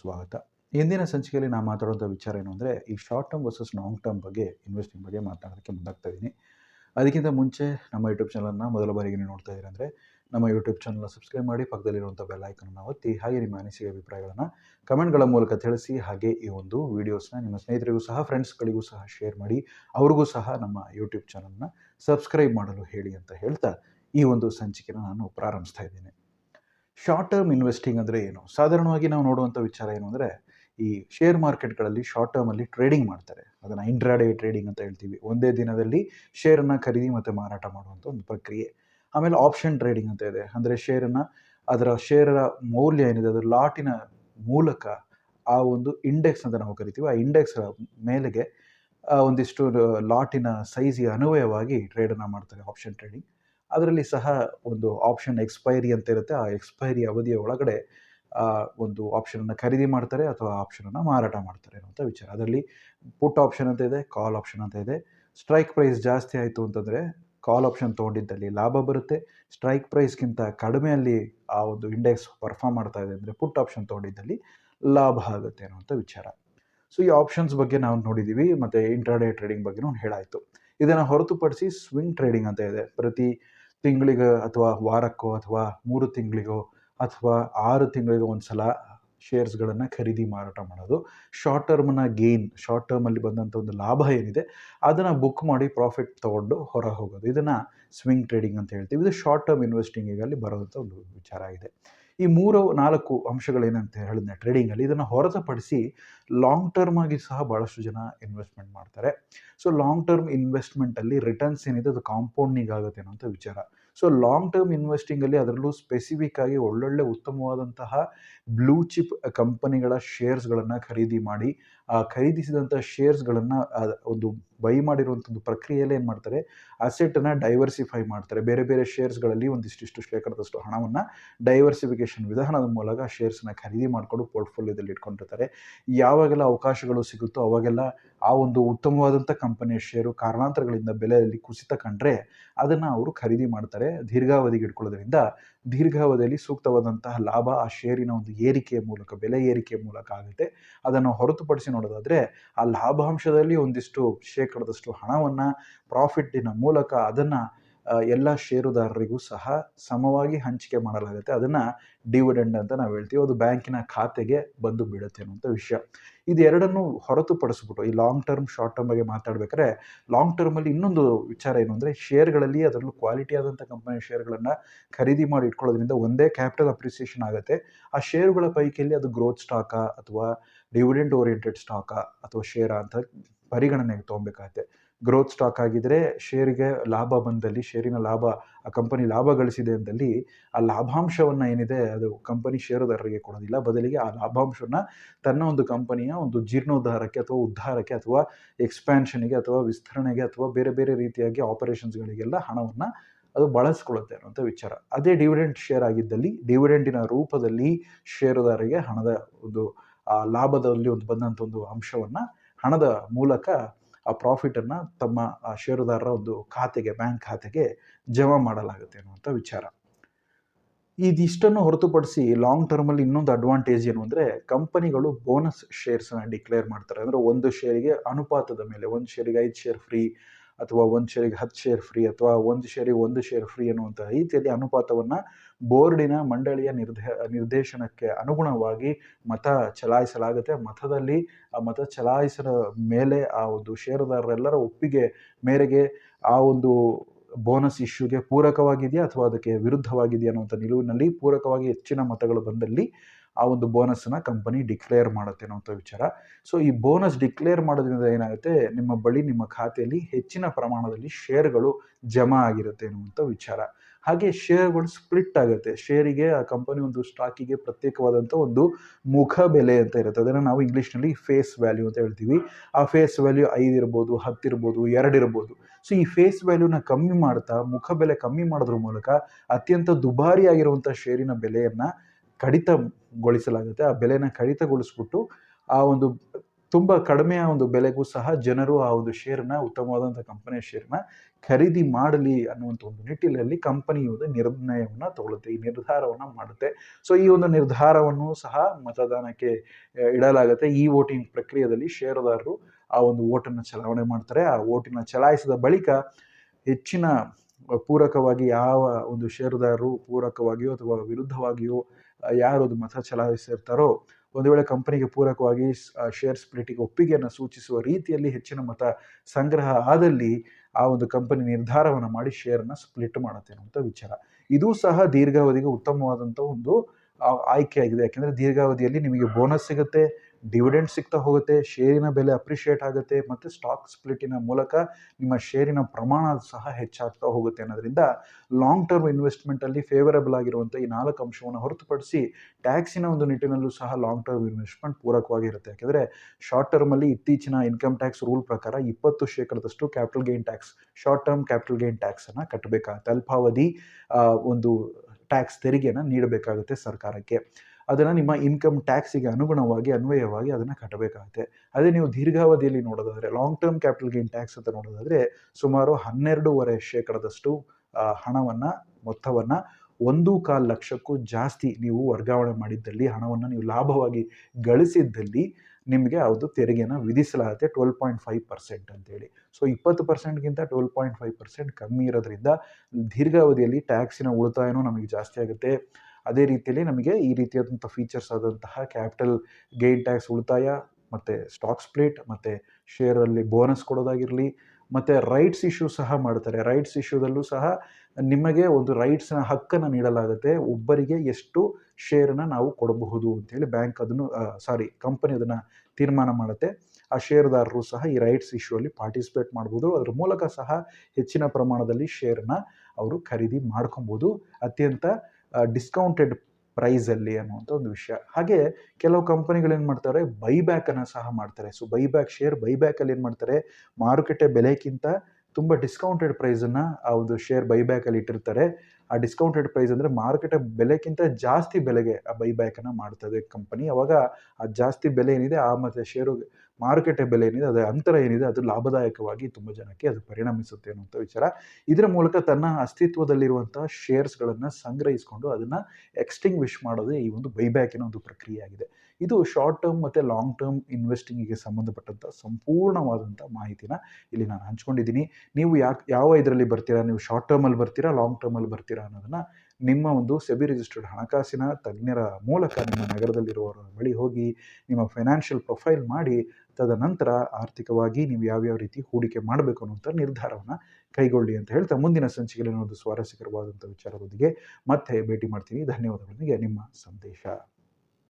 ಸ್ವಾಗತ. ಇಂದಿನ ಸಂಚಿಕೆಯಲ್ಲಿ ನಾನು ಮಾತಾಡುವಂಥ ವಿಚಾರ ಏನು ಅಂದರೆ, ಈ short term versus long term ಬಗ್ಗೆ ಇನ್ವೆಸ್ಟಿಂಗ್ ಬಗ್ಗೆ ಮಾತಾಡೋದಕ್ಕೆ ಮುಂದಾಗ್ತಾ ಇದ್ದೀನಿ ಅದಕ್ಕಿಂತ ಮುಂಚೆ ನಮ್ಮ ಯೂಟ್ಯೂಬ್ ಚಾನಲ್ನ ಮೊದಲ ಬಾರಿಗೆ ನೀವು ನೋಡ್ತಾ ಇದ್ದೀರಿ ಅಂದರೆ, ನಮ್ಮ ಯೂಟ್ಯೂಬ್ ಚಾನಲ್ನ ಸಬ್ಸ್ಕ್ರೈಬ್ ಮಾಡಿ ಪಕ್ಕದಲ್ಲಿರುವಂಥ ಬೆಲ್ ಐಕನನ್ನು ಒತ್ತಿ, ಹಾಗೆ ನಿಮ್ಮ ಅನಿಸಿಕೆ ಅಭಿಪ್ರಾಯಗಳನ್ನು ಕಮೆಂಟ್ಗಳ ಮೂಲಕ ತಿಳಿಸಿ, ಹಾಗೆ ಈ ಒಂದು ವೀಡಿಯೋಸ್ನ ನಿಮ್ಮ ಸ್ನೇಹಿತರಿಗೂ ಸಹ ಫ್ರೆಂಡ್ಸ್ಗಳಿಗೂ ಸಹ ಶೇರ್ ಮಾಡಿ, ಅವ್ರಿಗೂ ಸಹ ನಮ್ಮ ಯೂಟ್ಯೂಬ್ ಚಾನಲ್ನ ಸಬ್ಸ್ಕ್ರೈಬ್ ಮಾಡಲು ಹೇಳಿ ಅಂತ ಹೇಳ್ತಾ ಈ ಒಂದು ಸಂಚಿಕೆನ ನಾನು ಪ್ರಾರಂಭಿಸ್ತಾ ಇದ್ದೀನಿ. ಶಾರ್ಟ್ ಟರ್ಮ್ ಇನ್ವೆಸ್ಟಿಂಗ್ ಅಂದರೆ ಏನು? ಸಾಧಾರಣವಾಗಿ ನಾವು ನೋಡುವಂಥ ವಿಚಾರ ಏನು ಅಂದರೆ, ಈ ಶೇರ್ ಮಾರ್ಕೆಟ್ಗಳಲ್ಲಿ ಶಾರ್ಟ್ ಟರ್ಮಲ್ಲಿ ಟ್ರೇಡಿಂಗ್ ಮಾಡ್ತಾರೆ. ಅದನ್ನು ಇಂಟ್ರಾಡೇ ಟ್ರೇಡಿಂಗ್ ಅಂತ ಹೇಳ್ತೀವಿ. ಒಂದೇ ದಿನದಲ್ಲಿ ಶೇರನ್ನು ಖರೀದಿ ಮತ್ತು ಮಾರಾಟ ಮಾಡುವಂಥ ಒಂದು ಪ್ರಕ್ರಿಯೆ. ಆಮೇಲೆ ಆಪ್ಷನ್ ಟ್ರೇಡಿಂಗ್ ಅಂತ ಇದೆ. ಅಂದರೆ ಶೇರನ್ನು ಅದರ ಶೇರರ ಮೌಲ್ಯ ಏನಿದೆ ಅದರ ಲಾಟಿನ ಮೂಲಕ ಆ ಒಂದು ಇಂಡೆಕ್ಸ್ ಅಂತ ನಾವು ಕರಿತೀವಿ. ಆ ಇಂಡೆಕ್ಸ್ ಮೇಲೆಗೆ ಒಂದಿಷ್ಟು ಲಾಟಿನ ಸೈಜಿಗೆ ಅನ್ವಯವಾಗಿ ಟ್ರೇಡನ್ನು ಮಾಡ್ತಾರೆ ಆಪ್ಷನ್ ಟ್ರೇಡಿಂಗ್. ಅದರಲ್ಲಿ ಸಹ ಒಂದು ಆಪ್ಷನ್ ಎಕ್ಸ್ಪೈರಿ ಅಂತ ಇರುತ್ತೆ. ಆ ಎಕ್ಸ್ಪೈರಿ ಅವಧಿಯ ಒಳಗಡೆ ಒಂದು ಆಪ್ಷನನ್ನು ಖರೀದಿ ಮಾಡ್ತಾರೆ ಅಥವಾ ಆಪ್ಷನನ್ನು ಮಾರಾಟ ಮಾಡ್ತಾರೆ ಅನ್ನುವಂಥ ವಿಚಾರ. ಅದರಲ್ಲಿ ಪುಟ್ ಆಪ್ಷನ್ ಅಂತ ಇದೆ ಕಾಲ್ ಆಪ್ಷನ್ ಅಂತ ಇದೆ. ಸ್ಟ್ರೈಕ್ ಪ್ರೈಸ್ ಜಾಸ್ತಿ ಆಯಿತು ಅಂತಂದರೆ ಕಾಲ್ ಆಪ್ಷನ್ ತೊಗೊಂಡಿದ್ದಲ್ಲಿ ಲಾಭ ಬರುತ್ತೆ. ಸ್ಟ್ರೈಕ್ ಪ್ರೈಸ್ಗಿಂತ ಕಡಿಮೆಯಲ್ಲಿ ಆ ಒಂದು ಇಂಡೆಕ್ಸ್ ಪರ್ಫಾರ್ಮ್ ಮಾಡ್ತಾ ಇದೆ ಅಂದರೆ ಪುಟ್ ಆಪ್ಷನ್ ತೊಗೊಂಡಿದ್ದಲ್ಲಿ ಲಾಭ ಆಗುತ್ತೆ ಅನ್ನುವಂಥ ವಿಚಾರ. ಸೊ ಈ ಆಪ್ಷನ್ಸ್ ಬಗ್ಗೆ ನಾವು ನೋಡಿದ್ದೀವಿ ಮತ್ತು ಇಂಟ್ರಾಡೇ ಟ್ರೇಡಿಂಗ್ ಬಗ್ಗೆನೂ ಹೇಳಾಯಿತು. ಇದನ್ನು ಹೊರತುಪಡಿಸಿ ಸ್ವಿಂಗ್ ಟ್ರೇಡಿಂಗ್ ಅಂತ ಇದೆ. ಪ್ರತಿ ತಿಂಗಳಿಗೆ ಅಥವಾ ವಾರಕ್ಕೋ ಅಥವಾ ಮೂರು ತಿಂಗಳಿಗೋ ಅಥವಾ ಆರು ತಿಂಗಳಿಗೋ ಒಂದು ಸಲ ಶೇರ್ಸ್ಗಳನ್ನು ಖರೀದಿ ಮಾರಾಟ ಮಾಡೋದು. ಶಾರ್ಟ್ ಟರ್ಮ್ನ ಗೇನ್ ಶಾರ್ಟ್ ಟರ್ಮಲ್ಲಿ ಬಂದಂಥ ಒಂದು ಲಾಭ ಏನಿದೆ, ಅದನ್ನು ಬುಕ್ ಮಾಡಿ ಪ್ರಾಫಿಟ್ ತೊಗೊಂಡು ಹೊರ ಹೋಗೋದು ಇದನ್ನು ಸ್ವಿಂಗ್ ಟ್ರೇಡಿಂಗ್ ಅಂತ ಹೇಳ್ತೀವಿ. ಇದು ಶಾರ್ಟ್ ಟರ್ಮ್ ಇನ್ವೆಸ್ಟಿಂಗಿಗಲ್ಲಿ ಬರೋವಂಥ ಒಂದು ವಿಚಾರ ಇದೆ ಈ ಮೂರು ನಾಲ್ಕು ಅಂಶಗಳೇನಂತ ಹೇಳಿದ್ನೆ ಟ್ರೇಡಿಂಗಲ್ಲಿ ಇದನ್ನು ಹೊರತುಪಡಿಸಿ ಲಾಂಗ್ ಟರ್ಮ್ ಆಗಿ ಸಹ ಭಾಳಷ್ಟು ಜನ ಇನ್ವೆಸ್ಟ್ಮೆಂಟ್ ಮಾಡ್ತಾರೆ. ಸೊ ಲಾಂಗ್ ಟರ್ಮ್ ಇನ್ವೆಸ್ಟ್ಮೆಂಟಲ್ಲಿ ರಿಟರ್ನ್ಸ್ ಏನಿದೆ ಅದು ಕಾಂಪೌಂಡಿಂಗ್ ಆಗುತ್ತೆ ಅನ್ನೋಂಥ ವಿಚಾರ. ಸೊ ಲಾಂಗ್ ಟರ್ಮ್ ಇನ್ವೆಸ್ಟಿಂಗಲ್ಲಿ ಅದರಲ್ಲೂ ಸ್ಪೆಸಿಫಿಕ್ ಆಗಿ ಒಳ್ಳೊಳ್ಳೆ ಉತ್ತಮವಾದಂತಹ ಬ್ಲೂ ಚಿಪ್ ಕಂಪನಿಗಳ ಶೇರ್ಸ್ಗಳನ್ನು ಖರೀದಿ ಮಾಡಿ, ಆ ಖರೀದಿಸಿದಂಥ ಶೇರ್ಸ್ಗಳನ್ನು ಒಂದು ಬೈ ಮಾಡಿರುವಂಥ ಒಂದು ಪ್ರಕ್ರಿಯೆಯಲ್ಲಿ ಏನು ಮಾಡ್ತಾರೆ ಅಸೆಟನ್ನು ಡೈವರ್ಸಿಫೈ ಮಾಡ್ತಾರೆ. ಬೇರೆ ಬೇರೆ ಶೇರ್ಸ್ಗಳಲ್ಲಿ ಒಂದಿಷ್ಟಿಷ್ಟು ಶೇಕಡದಷ್ಟು ಹಣವನ್ನು ಡೈವರ್ಸಿಫಿಕೇಷನ್ ವಿಧಾನದ ಮೂಲಕ ಶೇರ್ಸ್ನ ಖರೀದಿ ಮಾಡಿಕೊಂಡು ಪೋರ್ಟ್ಫೋಲಿಯೋದಲ್ಲಿ ಇಟ್ಕೊಂಡಿರ್ತಾರೆ. ಯಾವಾಗೆಲ್ಲ ಅವಕಾಶಗಳು ಸಿಗುತ್ತೋ ಅವಾಗೆಲ್ಲ ಆ ಒಂದು ಉತ್ತಮವಾದಂಥ ಕಂಪನಿಯ ಶೇರು ಕಾರಣಾಂತರಗಳಿಂದ ಬೆಲೆಯಲ್ಲಿ ಕುಸಿತ ಕಂಡ್ರೆ ಅದನ್ನು ಅವರು ಖರೀದಿ ಮಾಡ್ತಾರೆ. ದೀರ್ಘಾವಧಿಗೆ ಇಟ್ಕೊಳ್ಳೋದ್ರಿಂದ ದೀರ್ಘಾವಧಿಯಲ್ಲಿ ಸೂಕ್ತವಾದಂತಹ ಲಾಭ ಆ ಶೇರಿನ ಒಂದು ಏರಿಕೆಯ ಮೂಲಕ, ಬೆಲೆ ಏರಿಕೆಯ ಮೂಲಕ ಆಗುತ್ತೆ. ಅದನ್ನು ಹೊರತುಪಡಿಸಿ ನೋಡೋದಾದರೆ ಆ ಲಾಭಾಂಶದಲ್ಲಿ ಒಂದಿಷ್ಟು ಶೇಕಡದಷ್ಟು ಹಣವನ್ನು ಪ್ರಾಫಿಟ್ಟಿನ ಮೂಲಕ ಅದನ್ನು ಎಲ್ಲ ಷೇರುದಾರರಿಗೂ ಸಹ ಸಮವಾಗಿ ಹಂಚಿಕೆ ಮಾಡಲಾಗುತ್ತೆ. ಅದನ್ನು ಡಿವಿಡೆಂಡ್ ಅಂತ ನಾವು ಹೇಳ್ತೀವಿ. ಅದು ಬ್ಯಾಂಕಿನ ಖಾತೆಗೆ ಬಂದು ಬೀಳುತ್ತೆ ಅನ್ನುವಂಥ ವಿಷಯ. ಇದು ಎರಡನ್ನು ಹೊರತುಪಡಿಸ್ಬಿಟ್ಟು, ಈ ಲಾಂಗ್ ಟರ್ಮ್ ಶಾರ್ಟ್ ಟರ್ಮ್ ಬಗ್ಗೆ ಮಾತಾಡಬೇಕಾದ್ರೆ ಲಾಂಗ್ ಟರ್ಮಲ್ಲಿ ಇನ್ನೊಂದು ವಿಚಾರ ಏನು ಅಂದರೆ ಶೇರ್ಗಳಲ್ಲಿ ಅದರಲ್ಲೂ ಕ್ವಾಲಿಟಿ ಆದಂಥ ಕಂಪನಿಯ ಶೇರ್ಗಳನ್ನು ಖರೀದಿ ಮಾಡಿ ಇಟ್ಕೊಳ್ಳೋದ್ರಿಂದ ಒಂದೇ ಕ್ಯಾಪಿಟಲ್ ಅಪ್ರಿಸಿಯೇಷನ್ ಆಗುತ್ತೆ. ಆ ಶೇರುಗಳ ಪೈಕಿಯಲ್ಲಿ ಅದು ಗ್ರೋತ್ ಸ್ಟಾಕಾ ಅಥವಾ ಡಿವಿಡೆಂಡ್ ಓರಿಯೆಂಟೆಡ್ ಸ್ಟಾಕಾ ಅಥವಾ ಶೇರಾ ಅಂತ ಪರಿಗಣನೆಗೆ ತೊಗೊಬೇಕಾಗತ್ತೆ. ಗ್ರೋತ್ ಸ್ಟಾಕ್ ಆಗಿದ್ದರೆ ಶೇರಿಗೆ ಲಾಭ ಬಂದಲ್ಲಿ ಶೇರಿನ ಲಾಭ, ಆ ಕಂಪನಿ ಲಾಭ ಗಳಿಸಿದೆ ಅಂದಲ್ಲಿ ಆ ಲಾಭಾಂಶವನ್ನು ಏನಿದೆ ಅದು ಕಂಪನಿ ಷೇರುದಾರರಿಗೆ ಕೊಡೋದಿಲ್ಲ. ಬದಲಿಗೆ ಆ ಲಾಭಾಂಶವನ್ನು ತನ್ನ ಒಂದು ಕಂಪನಿಯ ಒಂದು ಜೀರ್ಣೋದ್ಧಾರಕ್ಕೆ ಅಥವಾ ಉದ್ಧಾರಕ್ಕೆ ಅಥವಾ ಎಕ್ಸ್ಪ್ಯಾನ್ಷನ್ಗೆ ಅಥವಾ ವಿಸ್ತರಣೆಗೆ ಅಥವಾ ಬೇರೆ ಬೇರೆ ರೀತಿಯಾಗಿ ಆಪರೇಷನ್ಸ್ಗಳಿಗೆಲ್ಲ ಹಣವನ್ನು ಅದು ಬಳಸ್ಕೊಳ್ಳುತ್ತೆ ಅನ್ನೋಂಥ ವಿಚಾರ. ಅದೇ ಡಿವಿಡೆಂಟ್ ಶೇರ್ ಆಗಿದ್ದಲ್ಲಿ ಡಿವಿಡೆಂಟಿನ ರೂಪದಲ್ಲಿ ಷೇರುದಾರರಿಗೆ ಹಣದ ಒಂದು, ಆ ಲಾಭದಲ್ಲಿ ಒಂದು ಬಂದಂಥ ಒಂದು ಅಂಶವನ್ನು ಹಣದ ಮೂಲಕ ಆ ಪ್ರಾಫಿಟನ್ನು ತಮ್ಮ, ಆ ಷೇರುದಾರರ ಒಂದು ಖಾತೆಗೆ ಬ್ಯಾಂಕ್ ಖಾತೆಗೆ ಜಮಾ ಮಾಡಲಾಗುತ್ತೆ ಅನ್ನುವಂಥ ವಿಚಾರ. ಇದಿಷ್ಟನ್ನು ಹೊರತುಪಡಿಸಿ ಲಾಂಗ್ ಟರ್ಮಲ್ಲಿ ಇನ್ನೊಂದು ಅಡ್ವಾಂಟೇಜ್ ಏನು ಅಂದರೆ ಕಂಪನಿಗಳು ಬೋನಸ್ ಶೇರ್ಸನ್ನ ಡಿಕ್ಲೇರ್ ಮಾಡ್ತಾರೆ. ಅಂದರೆ ಒಂದು ಶೇರಿಗೆ ಅನುಪಾತದ ಮೇಲೆ, ಒಂದು ಶೇರಿಗೆ ಐದು ಶೇರ್ ಫ್ರೀ ಅಥವಾ ಒಂದು ಶೇರಿಗೆ ಹತ್ತು ಶೇರ್ ಫ್ರೀ ಅಥವಾ ಒಂದು ಶೇರಿಗೆ ಒಂದು ಶೇರ್ ಫ್ರೀ ಅನ್ನುವಂಥ ರೀತಿಯಲ್ಲಿ ಅನುಪಾತವನ್ನು ಬೋರ್ಡಿನ ಮಂಡಳಿಯ ನಿರ್ದೇ ನಿರ್ದೇಶನಕ್ಕೆ ಅನುಗುಣವಾಗಿ ಮತ ಚಲಾಯಿಸಲಾಗುತ್ತೆ. ಮತದಲ್ಲಿ ಆ ಮತ ಚಲಾಯಿಸಿದ ಮೇಲೆ ಆ ಒಂದು ಷೇರುದಾರರೆಲ್ಲರ ಒಪ್ಪಿಗೆ ಮೇರೆಗೆ ಆ ಒಂದು ಬೋನಸ್ ಇಶ್ಯೂಗೆ ಪೂರಕವಾಗಿದೆಯಾ ಅಥವಾ ಅದಕ್ಕೆ ವಿರುದ್ಧವಾಗಿದೆಯಾ ಅನ್ನುವಂಥ ನಿಲುವಿನಲ್ಲಿ ಪೂರಕವಾಗಿ ಹೆಚ್ಚಿನ ಮತಗಳು ಬಂದಲ್ಲಿ ಆ ಒಂದು ಬೋನಸ್ಸನ್ನು ಕಂಪನಿ ಡಿಕ್ಲೇರ್ ಮಾಡುತ್ತೆ ಅನ್ನೋಂಥ ವಿಚಾರ. ಸೊ ಈ ಬೋನಸ್ ಡಿಕ್ಲೇರ್ ಮಾಡೋದ್ರಿಂದ ಏನಾಗುತ್ತೆ? ನಿಮ್ಮ ಬಳಿ, ನಿಮ್ಮ ಖಾತೆಯಲ್ಲಿ ಹೆಚ್ಚಿನ ಪ್ರಮಾಣದಲ್ಲಿ ಶೇರ್ಗಳು ಜಮಾ ಆಗಿರುತ್ತೆ ಅನ್ನುವಂಥ ವಿಚಾರ. ಹಾಗೆ ಶೇರ್ಗಳು ಸ್ಪ್ಲಿಟ್ ಆಗುತ್ತೆ. ಶೇರಿಗೆ ಆ ಕಂಪನಿ ಒಂದು ಸ್ಟಾಕಿಗೆ ಪ್ರತ್ಯೇಕವಾದಂಥ ಒಂದು ಮುಖ ಬೆಲೆ ಅಂತ ಇರುತ್ತೆ. ಅದನ್ನು ನಾವು ಇಂಗ್ಲೀಷ್ನಲ್ಲಿ ಫೇಸ್ ವ್ಯಾಲ್ಯೂ ಅಂತ ಹೇಳ್ತೀವಿ. ಆ ಫೇಸ್ ವ್ಯಾಲ್ಯೂ ಐದು ಇರ್ಬೋದು, ಹತ್ತು ಇರ್ಬೋದು, ಎರಡು ಇರ್ಬೋದು. ಸೊ ಈ ಫೇಸ್ ವ್ಯಾಲ್ಯೂನ ಕಮ್ಮಿ ಮಾಡ್ತಾ, ಮುಖ ಬೆಲೆ ಕಮ್ಮಿ ಮಾಡೋದ್ರ ಮೂಲಕ ಅತ್ಯಂತ ದುಬಾರಿಯಾಗಿರುವಂಥ ಶೇರಿನ ಬೆಲೆಯನ್ನು ಕಡಿತಗೊಳಿಸಲಾಗುತ್ತೆ. ಆ ಬೆಲೆನ ಕಡಿತಗೊಳಿಸ್ಬಿಟ್ಟು ಆ ಒಂದು ತುಂಬ ಕಡಿಮೆಯ ಒಂದು ಬೆಲೆಗೂ ಸಹ ಜನರು ಆ ಒಂದು ಶೇರ್ನ ಉತ್ತಮವಾದಂಥ ಕಂಪನಿಯ ಶೇರ್ನ ಖರೀದಿ ಮಾಡಲಿ ಅನ್ನುವಂಥ ಒಂದು ನಿಟ್ಟಿನಲ್ಲಿ ಕಂಪನಿಯು ನಿರ್ಣಯವನ್ನು ತಗೊಳುತ್ತೆ ಈ ನಿರ್ಧಾರವನ್ನು ಮಾಡುತ್ತೆ. ಸೊ ಈ ಒಂದು ನಿರ್ಧಾರವನ್ನು ಸಹ ಮತದಾನಕ್ಕೆ ಇಡಲಾಗುತ್ತೆ. ಈ ವೋಟಿಂಗ್ ಪ್ರಕ್ರಿಯೆಯಲ್ಲಿ ಷೇರುದಾರರು ಆ ಒಂದು ಓಟನ್ನು ಚಲಾವಣೆ ಮಾಡ್ತಾರೆ. ಆ ಓಟಿನ ಚಲಾಯಿಸಿದ ಬಳಿಕ ಹೆಚ್ಚಿನ ಪೂರಕವಾಗಿ ಯಾವ ಒಂದು ಷೇರುದಾರರು ಪೂರಕವಾಗಿಯೋ ಅಥವಾ ವಿರುದ್ಧವಾಗಿಯೋ ಯಾರು ಅದು ಮತ ಚಲಾಯಿಸಿರ್ತಾರೋ, ಒಂದು ವೇಳೆ ಕಂಪನಿಗೆ ಪೂರಕವಾಗಿ ಶೇರ್ ಸ್ಪ್ಲಿಟಿಗೆ ಒಪ್ಪಿಗೆಯನ್ನು ಸೂಚಿಸುವ ರೀತಿಯಲ್ಲಿ ಹೆಚ್ಚಿನ ಮತ ಸಂಗ್ರಹ ಆದಲ್ಲಿ ಆ ಒಂದು ಕಂಪನಿ ನಿರ್ಧಾರವನ್ನು ಮಾಡಿ ಶೇರನ್ನು ಸ್ಪ್ಲಿಟ್ ಮಾಡುತ್ತೆ ಅನ್ನುವಂಥ ವಿಚಾರ. ಇದು ಸಹ ದೀರ್ಘಾವಧಿಗೆ ಉತ್ತಮವಾದಂಥ ಒಂದು ಆಯ್ಕೆಯಾಗಿದೆ ಯಾಕೆಂದರೆ ದೀರ್ಘಾವಧಿಯಲ್ಲಿ ನಿಮಗೆ ಬೋನಸ್ ಸಿಗುತ್ತೆ ಡಿವಿಡೆಂಡ್ ಸಿಗ್ತಾ ಹೋಗುತ್ತೆ ಷೇರಿನ ಬೆಲೆ ಅಪ್ರಿಷಿಯೇಟ್ ಆಗುತ್ತೆ, ಮತ್ತು ಸ್ಟಾಕ್ ಸ್ಪ್ಲಿಟಿನ ಮೂಲಕ ನಿಮ್ಮ ಷೇರಿನ ಪ್ರಮಾಣ ಸಹ ಹೆಚ್ಚಾಗ್ತಾ ಹೋಗುತ್ತೆ ಅನ್ನೋದ್ರಿಂದ ಲಾಂಗ್ ಟರ್ಮ್ ಇನ್ವೆಸ್ಟ್ಮೆಂಟಲ್ಲಿ ಫೇವರಬಲ್ ಆಗಿರುವಂಥ ಈ ನಾಲ್ಕು ಅಂಶವನ್ನು ಹೊರತುಪಡಿಸಿ ಟ್ಯಾಕ್ಸಿನ ಒಂದು ನಿಟ್ಟಿನಲ್ಲೂ ಸಹ ಲಾಂಗ್ ಟರ್ಮ್ ಇನ್ವೆಸ್ಟ್ಮೆಂಟ್ ಪೂರಕವಾಗಿರುತ್ತೆ ಯಾಕೆಂದರೆ ಶಾರ್ಟ್ ಟರ್ಮಲ್ಲಿ ಇತ್ತೀಚಿನ ಇನ್ಕಮ್ ಟ್ಯಾಕ್ಸ್ ರೂಲ್ ಪ್ರಕಾರ ಇಪ್ಪತ್ತು ಶೇಕಡದಷ್ಟು capital gain tax short term capital gain ಟ್ಯಾಕ್ಸನ್ನು ಕಟ್ಟಬೇಕಾಗುತ್ತೆ ಅಲ್ಪಾವಧಿ ಒಂದು ಟ್ಯಾಕ್ಸ್ ತೆರಿಗೆಯನ್ನು ನೀಡಬೇಕಾಗುತ್ತೆ ಸರ್ಕಾರಕ್ಕೆ. ಅದನ್ನು ನಿಮ್ಮ ಇನ್ಕಮ್ ಟ್ಯಾಕ್ಸಿಗೆ ಅನುಗುಣವಾಗಿ, ಅನ್ವಯವಾಗಿ ಅದನ್ನು ಕಟ್ಟಬೇಕಾಗುತ್ತೆ. ಅದೇ ನೀವು ದೀರ್ಘಾವಧಿಯಲ್ಲಿ ನೋಡೋದಾದರೆ long term capital gain tax ಅಂತ ನೋಡೋದಾದರೆ, ಸುಮಾರು ಹನ್ನೆರಡೂವರೆ ಶೇಕಡದಷ್ಟು ಹಣವನ್ನು, ಮೊತ್ತವನ್ನು ಒಂದು ಕಾಲು ಲಕ್ಷಕ್ಕೂ ಜಾಸ್ತಿ ನೀವು ವರ್ಗಾವಣೆ ಮಾಡಿದ್ದಲ್ಲಿ, ಹಣವನ್ನು ನೀವು ಲಾಭವಾಗಿ ಗಳಿಸಿದ್ದಲ್ಲಿ ನಿಮಗೆ ಅದು ತೆರಿಗೆನ ವಿಧಿಸಲಾಗುತ್ತೆ ಟ್ವೆಲ್ ಪಾಯಿಂಟ್ ಫೈವ್ ಪರ್ಸೆಂಟ್ ಅಂತೇಳಿ. ಸೊ ಇಪ್ಪತ್ತು ಪರ್ಸೆಂಟ್ಗಿಂತ ಟ್ವೆಲ್ ಪಾಯಿಂಟ್ ಫೈವ್ ಪರ್ಸೆಂಟ್ ಕಮ್ಮಿ ಇರೋದ್ರಿಂದ ದೀರ್ಘಾವಧಿಯಲ್ಲಿ ಟ್ಯಾಕ್ಸಿನ ಉಳಿತಾಯನೂ ನಮಗೆ ಜಾಸ್ತಿ ಆಗುತ್ತೆ. ಅದೇ ರೀತಿಯಲ್ಲಿ ನಮಗೆ ಈ ರೀತಿಯಾದಂಥ ಫೀಚರ್ಸ್ ಆದಂತಹ ಕ್ಯಾಪಿಟಲ್ ಗೇನ್ ಟ್ಯಾಕ್ಸ್ ಉಳಿತಾಯ, ಮತ್ತು ಸ್ಟಾಕ್ ಸ್ಪ್ಲಿಟ್ ಮತ್ತು ಶೇರಲ್ಲಿ ಬೋನಸ್ ಕೊಡೋದಾಗಿರಲಿ ಮತ್ತು ರೈಟ್ಸ್ ಇಶ್ಯೂ ಸಹ ಮಾಡ್ತಾರೆ. ರೈಟ್ಸ್ ಇಶ್ಯೂದಲ್ಲೂ ಸಹ ನಿಮಗೆ ಒಂದು ರೈಟ್ಸ್ನ ಹಕ್ಕನ್ನು ನೀಡಲಾಗುತ್ತೆ. ಒಬ್ಬರಿಗೆ ಎಷ್ಟು ಶೇರನ್ನ ನಾವು ಕೊಡಬಹುದು ಅಂತೇಳಿ ಬ್ಯಾಂಕ್ ಅದನ್ನು ಸಾರಿ ಕಂಪನಿ ಅದನ್ನು ತೀರ್ಮಾನ ಮಾಡುತ್ತೆ. ಆ ಷೇರುದಾರರು ಸಹ ಈ ರೈಟ್ಸ್ ಇಶ್ಯೂ ಅಲ್ಲಿ ಪಾರ್ಟಿಸಿಪೇಟ್ ಮಾಡ್ಬೋದು. ಅದರ ಮೂಲಕ ಸಹ ಹೆಚ್ಚಿನ ಪ್ರಮಾಣದಲ್ಲಿ ಶೇರ್ನ ಅವರು ಖರೀದಿ ಮಾಡ್ಕೊಬೋದು. ಅತ್ಯಂತ ಡಿಸ್ಕೌಂಟೆಡ್ ಪ್ರೈಸಲ್ಲಿ ಅನ್ನುವಂಥ ಒಂದು ವಿಷಯ. ಹಾಗೆ ಕೆಲವು ಕಂಪನಿಗಳು ಏನು ಮಾಡ್ತಾರೆ ಬೈಬ್ಯಾಕನ್ನು ಸಹ ಮಾಡ್ತಾರೆ. ಸೊ ಬೈಬ್ಯಾಕ್ ಶೇರ್ ಬೈಬ್ಯಾಕಲ್ಲಿ ಏನು ಮಾಡ್ತಾರೆ, ಮಾರುಕಟ್ಟೆ ಬೆಲೆಗಿಂತ ತುಂಬ ಡಿಸ್ಕೌಂಟೆಡ್ ಪ್ರೈಸನ್ನು ಆ ಒಂದು ಶೇರ್ ಬೈಬ್ಯಾಕಲ್ಲಿ ಇಟ್ಟಿರ್ತಾರೆ. ಆ ಡಿಸ್ಕೌಂಟೆಡ್ ಪ್ರೈಸ್ ಅಂದರೆ ಮಾರುಕಟ್ಟೆ ಬೆಲೆಗಿಂತ ಜಾಸ್ತಿ ಬೆಲೆಗೆ ಆ ಬೈಬ್ಯಾಕನ್ನು ಮಾಡ್ತದೆ ಕಂಪನಿ ಅವಾಗ ಆ ಜಾಸ್ತಿ ಬೆಲೆ ಏನಿದೆ, ಆ ಮತ್ತೆ ಶೇರು ಮಾರುಕಟ್ಟೆ ಬೆಲೆ ಏನಿದೆ ಅದರ ಅಂತರ ಏನಿದೆ, ಅದು ಲಾಭದಾಯಕವಾಗಿ ತುಂಬ ಜನಕ್ಕೆ ಅದು ಪರಿಣಮಿಸುತ್ತೆ ಅನ್ನುವಂಥ ವಿಚಾರ. ಇದರ ಮೂಲಕ ತನ್ನ ಅಸ್ತಿತ್ವದಲ್ಲಿರುವಂತಹ ಶೇರ್ಸ್ಗಳನ್ನು ಸಂಗ್ರಹಿಸಿಕೊಂಡು ಅದನ್ನು ಎಕ್ಸ್ಟಿಂಗ್ವಿಶ್ ಮಾಡೋದೇ ಈ ಒಂದು ಬೈಬ್ಯಾಕಿನ ಒಂದು ಪ್ರಕ್ರಿಯೆ ಆಗಿದೆ ಇದು ಶಾರ್ಟ್ ಟರ್ಮ್ ಮತ್ತು ಲಾಂಗ್ ಟರ್ಮ್ ಇನ್ವೆಸ್ಟಿಂಗಿಗೆ ಸಂಬಂಧಪಟ್ಟಂಥ ಸಂಪೂರ್ಣವಾದಂಥ ಮಾಹಿತಿನ ಇಲ್ಲಿ ನಾನು ಹಂಚ್ಕೊಂಡಿದ್ದೀನಿ. ನೀವು ಯಾಕೆ, ಯಾವ ಇದರಲ್ಲಿ ಬರ್ತೀರಾ? ನೀವು ಶಾರ್ಟ್ ಟರ್ಮಲ್ಲಿ ಬರ್ತೀರಾ? ಲಾಂಗ್ ಟರ್ಮಲ್ಲಿ ಬರ್ತೀರಾ ಅನ್ನೋದನ್ನು ನಿಮ್ಮ ಒಂದು ಸೆಬಿ ರಿಜಿಸ್ಟರ್ಡ್ ಹಣಕಾಸಿನ ತಜ್ಞರ ಮೂಲಕ ನಿಮ್ಮ ನಗರದಲ್ಲಿರುವವರ ಬಳಿ ಹೋಗಿ ನಿಮ್ಮ ಫೈನಾನ್ಷಿಯಲ್ ಪ್ರೊಫೈಲ್ ಮಾಡಿ, ತದನಂತರ ಆರ್ಥಿಕವಾಗಿ ನೀವು ಯಾವ್ಯಾವ ರೀತಿ ಹೂಡಿಕೆ ಮಾಡಬೇಕು ಅನ್ನುವಂಥ ನಿರ್ಧಾರವನ್ನು ಕೈಗೊಳ್ಳಿ ಅಂತ ಹೇಳ್ತಾ ಮುಂದಿನ ಸಂಚಿಕೆಯಲ್ಲಿ ಒಂದು ಸ್ವಾರಸ್ಯಕರವಾದಂಥ ವಿಚಾರದೊಂದಿಗೆ ಮತ್ತೆ ಭೇಟಿ ಮಾಡ್ತೀನಿ. ಧನ್ಯವಾದಗಳೊಂದಿಗೆ ನಿಮ್ಮ ಸಂದೇಶ.